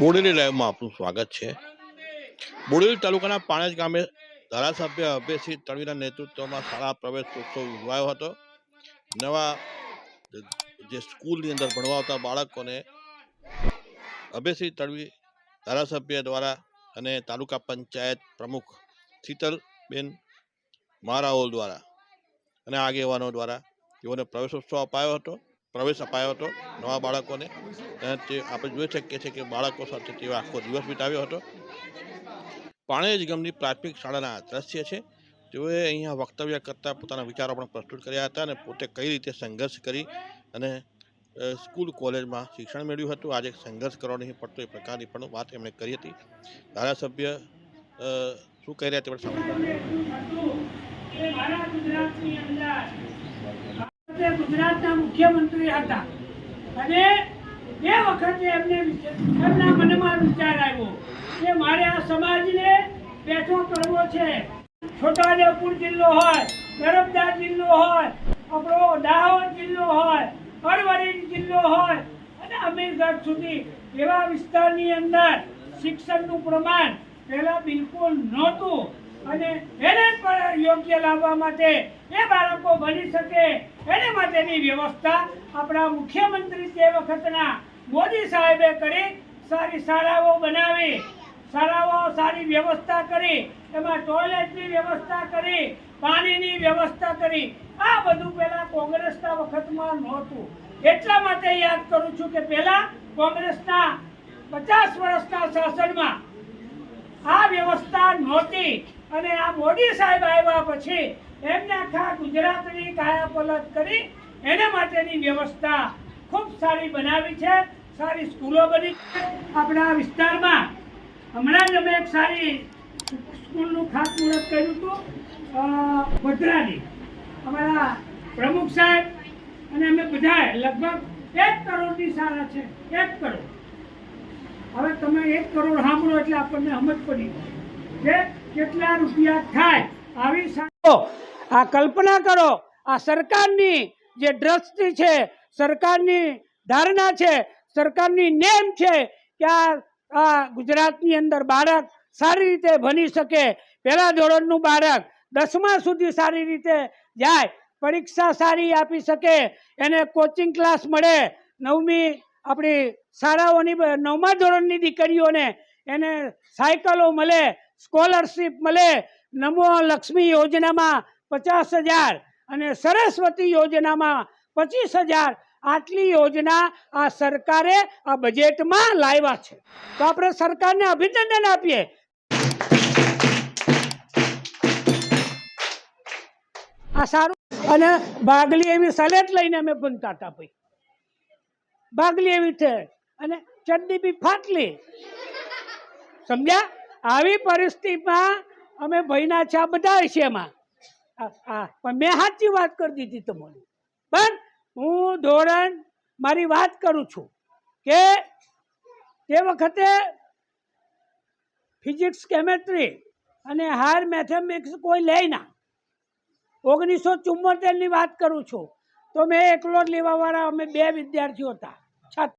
બોડેલી લાઈવમાં આપનું સ્વાગત છે. બોડેલી તાલુકાના પાણેજ ગામે ધારાસભ્ય અભયસિંહ તળવીના નેતૃત્વમાં શાળા પ્રવેશ ઉત્સવ ઉજવાયો હતો. નવા જે સ્કૂલની અંદર ભણવા આવતા બાળકોને અભયસિંહ તળવી ધારાસભ્ય દ્વારા અને તાલુકા પંચાયત પ્રમુખ શીતલબેન મારાઓલ દ્વારા અને આગેવાનો દ્વારા તેઓને પ્રવેશોત્સવ અપાયો હતો. પ્રવેશ અપાયો હતો નવા બાળકોને. તે આપણે જોઈ શકીએ છીએ કે બાળકો સાથે તેઓ આખો દિવસ વિતાવ્યો હતો. પાણેજ ગામની પ્રાથમિક શાળાના દ્રશ્ય છે. તેઓએ અહીંયા વક્તવ્ય કરતાં પોતાના વિચારો પણ પ્રસ્તુત કર્યા હતા અને પોતે કઈ રીતે સંઘર્ષ કરી અને સ્કૂલ કોલેજમાં શિક્ષણ મેળવ્યું હતું. આજે સંઘર્ષ કરવો નહીં પડતો એ પ્રકારની પણ વાત એમણે કરી હતી. ધારાસભ્ય શું કહી રહ્યા તે પણ વખતે ગુજરાતના મુખ્યમંત્રી હતા. અને એ વખતે એમને એમના મનમાં વિચાર આવ્યો કે મારે આ સમાજને બેઠો કરવો છે. છોટાઉદેપુર જિલ્લો હોય, નર્મદા જિલ્લો હોય, આપણો દાહોદ જિલ્લો હોય, અરવલ્લી જિલ્લો હોય અને અમીરગઢ સુધી એવા વિસ્તારની અંદર શિક્ષણનું પ્રમાણ પહેલાં બિલકુલ નહોતું. અને એને પણ યોગ્ય લાવવા માટે એ બાળકો ભણી શકે. એને માટેની વ્યવસ્થા આપણા મુખ્યમંત્રી તે વખતના મોદી સાહેબે કરી સારી શાળાઓ બનાવી. શાળાઓ સારી વ્યવસ્થા કરી, એમાં ટોયલેટની વ્યવસ્થા કરી, પાણીની વ્યવસ્થા કરી. આ બધું પહેલાં કોંગ્રેસના વખતમાં નહોતું. એટલા માટે યાદ કરું છું કે પહેલાં કોંગ્રેસના પચાસ વર્ષના શાસનમાં આ વ્યવસ્થા નહોતી. અને આ મોદી સાહેબ આવ્યા પછી એમને આખા ગુજરાતની કાયાપલટ કરી એને માટેની વ્યવસ્થા ખૂબ સારી બનાવી છે સારી સ્કૂલો બની છે. આપણા વિસ્તારમાં હમણાં જ અમે એક સારી સ્કૂલનું ખાતમુહૂર્ત કર્યું હતું અ, અમારા પ્રમુખ સાહેબ અને અમે બધાએ લગભગ એક કરોડની શાળા છે એક કરોડ. હવે તમે એક કરોડ સાંભળો એટલે આપણને સમજ પડી કે કેટલા રૂપિયા થાય આવી આ કલ્પના કરો, આ સરકારની જે દ્રષ્ટિ છે, સરકારની ધારણા છે, સરકારની નેમ છે કે આ ગુજરાતની અંદર બાળક સારી રીતે ભણી શકે. પહેલા ધોરણનું બાળક દસમા સુધી સારી રીતે જાય, પરીક્ષા સારી આપી શકે, એને કોચિંગ ક્લાસ મળે. નવમી આપણી શાળાઓની, નવમા ધોરણની દીકરીઓને એને સાયકલો મળે. સ્કોલરશીપ મળે. નમો લક્ષ્મી યોજનામાં પચાસ હજાર અને સરસ્વતી યોજનામાં પચીસ હજાર. આટલી યોજના આ સરકારે આ બજેટમાં લાવ્યા છે. તો આપણે સરકારને અભિનંદન આપીએ. આ સારું. અને ભાગલી એવી સલેટ લઈને અમે બનતા હતા ભાઈ. ભાગલી એવી છે. અને ચડ્ડી બી ફાટલી. સમજ્યા? આવી પરિસ્થિતિમાં અમે ભયના છે બધા છે એમાં. આ પણ મેં સાચી વાત કરી દીધી તમને પણ હું ધોરણ મારી વાત કરું છું કે તે વખતે ફિઝિક્સ, કેમેસ્ટ્રી અને હાયર મેથેમેટિક્સ કોઈ લે ના. ઓગણીસો ચુમ્મોતેરની વાત કરું છું. તો મેં એકલો જ લેવાવાળા અમે બે વિદ્યાર્થીઓ હતા. છત